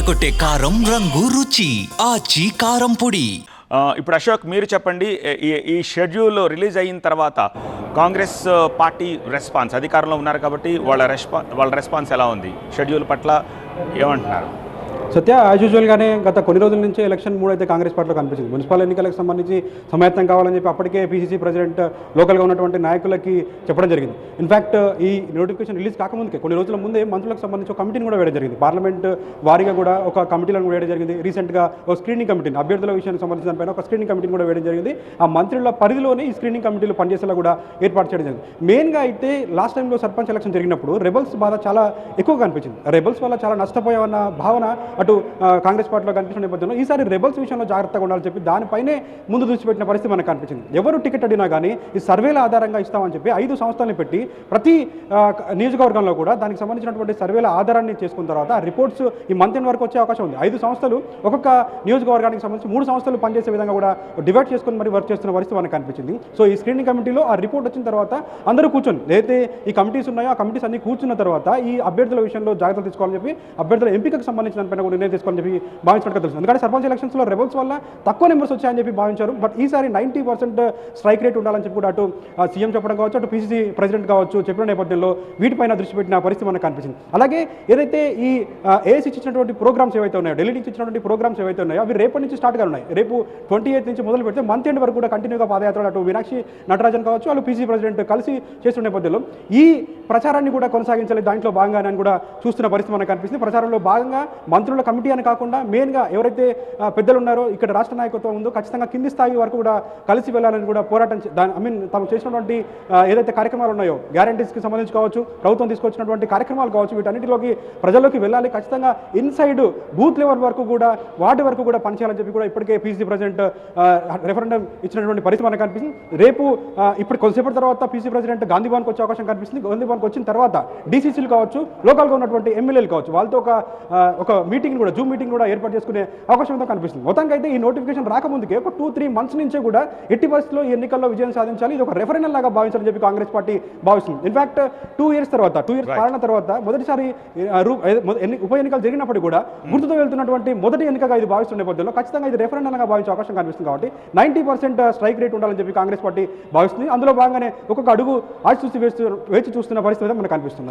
అదరగొట్టే కారం రంగు రుచి ఆచి కారం పొడి. ఇప్పుడు అశోక్ మీరు చెప్పండి ఈ- ఈ షెడ్యూల్ రిలీజ్ అయిన తర్వాత కాంగ్రెస్ పార్టీ రెస్పాన్స్ అధికారంలో ఉన్నారు కాబట్టి వాళ్ళ రెస్పా వాళ్ళ రెస్పాన్స్ ఎలా ఉంది? షెడ్యూల్ పట్ల ఏమంటున్నారు? సత్య యాజ్ యూజువల్గానే గత కొన్ని రోజుల నుంచి ఎలక్షన్ మూడు అయితే కాంగ్రెస్ పార్టీలో కనిపించింది. మున్సిపల్ ఎన్నికలకు సంబంధించి సమాయత్తం కావాలని చెప్పి అప్పటికే పీసీసీ ప్రెసిడెంట్ లోకల్గా ఉన్నటువంటి నాయకులకి చెప్పడం జరిగింది. ఇన్ఫాక్ట్ ఈ నోటిఫికేషన్ రిలీజ్ కాకముందుకే కొన్ని రోజుల ముందే మంత్రులకు సంబంధించి ఒక కమిటీని కూడా వేయడం జరిగింది. పార్లమెంట్ వారీగా కూడా ఒక కమిటీలను కూడా వేయడం జరిగింది. రీసెంట్గా ఒక స్క్రీనింగ్ కమిటీని అభ్యర్థుల విషయానికి సంబంధించిన దానిపైన ఒక స్క్రీనింగ్ కమిటీని కూడా వేయడం జరిగింది. ఆ మంత్రుల పరిధిలోనే ఈ స్క్రీనింగ్ కమిటీలు పనిచేసేలా కూడా ఏర్పాటు చేయడం జరిగింది. మెయిన్గా అయితే లాస్ట్ టైంలో సర్పంచ్ ఎలక్షన్ జరిగినప్పుడు రెబల్స్ బాధ చాలా ఎక్కువగా అనిపించింది. రెబల్స్ వల్ల చాలా నష్టపోయామన్న భావన అటు కాంగ్రెస్ పార్టీలో కనిపించిన నేపథ్యంలో ఈసారి రెబల్స్ విషయంలో జాగ్రత్తగా ఉండాలని చెప్పి దానిపైనే ముందు దృష్టి పెట్టిన పరిస్థితి మనకు కనిపించింది. ఎవరు టికెట్ అడిగినా కానీ ఈ సర్వేల ఆధారంగా ఇస్తామని చెప్పి ఐదు సంస్థలను పెట్టి ప్రతి నియోజకవర్గంలో కూడా దానికి సంబంధించినటువంటి సర్వేల ఆధారాన్ని చేసుకున్న తర్వాత రిపోర్ట్స్ ఈ మంత్ ఎండ్ వరకు వచ్చే అవకాశం ఉంది. ఐదు సంస్థలు ఒక్కొక్క నియోజకవర్గానికి సంబంధించి మూడు సంస్థలు పనిచేసే విధంగా కూడా డివైడ్ చేసుకుని మరి వర్క్ చేస్తున్న పరిస్థితి మనకు కనిపించింది. సో ఈ స్క్రీనింగ్ కమిటీలో ఆ రిపోర్ట్ వచ్చిన తర్వాత అందరూ కూర్చొని ఏదైతే ఈ కమిటీస్ ఉన్నాయో ఆ కమిటీస్ అన్ని కూర్చున్న తర్వాత ఈ అభ్యర్థుల విషయంలో జాగ్రత్తలు తీసుకోవాలని చెప్పి అభ్యర్థుల ఎంపికకు సంబంధించిన దానిపైన నిర్ణయం తీసుకోవాలని చెప్పి భావించినట్టుగా తెలుసు ఎందుకంటే సర్పంచ్ ఎలక్షన్స్లో రెబల్స్ వల్ల తక్కువ నెంబర్స్ వచ్చాయని చెప్పి భావించారు. బట్ ఈసారి నైంటీ పర్సెంట్ స్ట్రైక్ రేట్ ఉండాలని చెప్పి కూడా అటు సీఎం చెప్పడం కావచ్చు అటు పీసీసీ ప్రెసిడెంట్ కావచ్చు చెప్పిన నేపథ్యంలో వీటిపైన దృష్టి పెట్టిన పరిస్థితి మనకు కనిపించింది. అలాగే ఏదైతే ఈ ఏఎస్ ఇచ్చినటువంటి ప్రోగ్రామ్స్ ఏవైతే ఉన్నాయో ఢిల్లీ నుంచి ఇచ్చినటువంటి ప్రోగ్రామ్స్ ఏవైతే ఉన్నాయో అవి రేపటి నుంచి స్టార్ట్ ఉన్నాయి రేపు ట్వంటీ ఎయిత్ నుంచి మొదలు పెడితే మంత్ ఎండ్ వరకు కూడా కంటిన్యూగా పాదయాత్రలు అటు మీనాక్షి నటరాజన్ కావచ్చు వాళ్ళు పీసీ ప్రెసిడెంట్ కలిసి చేస్తున్న నేపథ్యంలో ఈ ప్రచారాన్ని కూడా కొనసాగించాలి దాంట్లో భాగంగా నేను కూడా చూస్తున్న పరిస్థితి మనకు కనిపిస్తుంది. ప్రచారంలో భాగంగా మంత్రులు కమిటీ అని కాకుండా మెయిన్గా ఎవరైతే పెద్దలు ఉన్నారో ఇక్కడ రాష్ట్ర నాయకత్వం ఉందో ఖచ్చితంగా కింది స్థాయి వరకు కూడా కలిసి వెళ్ళాలని కూడా పోరాటం దాని ఐ మీన్ తాము చేసినటువంటి ఏదైతే కార్యక్రమాలు ఉన్నాయో గ్యారంటీస్కి సంబంధించి కావచ్చు ప్రభుత్వం తీసుకొచ్చినటువంటి కార్యక్రమాలు కావచ్చు వీటన్నిటిలోకి ప్రజల్లోకి వెళ్ళాలి. ఖచ్చితంగా ఇన్సైడ్ బూత్ లెవెల్ వరకు కూడా వార్డు వరకు కూడా పనిచేయాలని చెప్పి కూడా ఇప్పటికే పీసీ ప్రెసిడెంట్ రెఫరెండం ఇచ్చినటువంటి పరిస్థితి మనకు కనిపిస్తుంది. రేపు ఇప్పుడు కొంతసేపటి తర్వాత పీసీ ప్రెసిడెంట్ గాంధీ భవన్కి వచ్చే అవకాశం కనిపిస్తుంది. గాంధీ భవన్కి వచ్చిన తర్వాత డీసీసీలు కావచ్చు లోకల్గా ఉన్నటువంటి ఎమ్మెల్యేలు కావచ్చు వాళ్ళతో ఒక ఒక మీటింగ్ కూడా జూమ్ మీటింగ్ కూడా ఏర్పాటు చేసుకునే అవకాశం అయితే కనిపిస్తుంది. మొత్తానికి అయితే ఈ నోటిఫికేషన్ రాకముందుకే ఒక టూ త్రీ మంత్స్ నుంచే కూడా ఎట్టి పరిస్థితుల్లో ఈ ఎన్నికల్లో విజయం సాధించాలి. ఇది ఒక రెఫరెండం లాగా భావించాలని చెప్పి కాంగ్రెస్ పార్టీ భావిస్తుంది. ఇన్ఫాక్ట్ టూ ఇయర్స్ తర్వాత టూ ఇయర్స్ పాలన తర్వాత మొదటిసారి ఉప ఎన్నికలు జరిగినప్పుడు కూడా గుర్తుతో వెళ్తున్నటువంటి మొదటి ఎన్నికగా ఇది భావిస్తున్న నేపథ్యంలో ఖచ్చితంగా ఇది రెఫరెండంగా భావించే అవకాశం కనిపిస్తుంది కాబట్టి నైంటీ పర్సెంట్ స్ట్రైక్ రేట్ ఉండాలని చెప్పి కాంగ్రెస్ పార్టీ భావిస్తుంది. అందులో భాగంగానే ఒక్కొక్క అడుగు ఆచి చూసి వేస్తూ వేచి చూస్తున్న పరిస్థితి మనకు కనిపిస్తుంది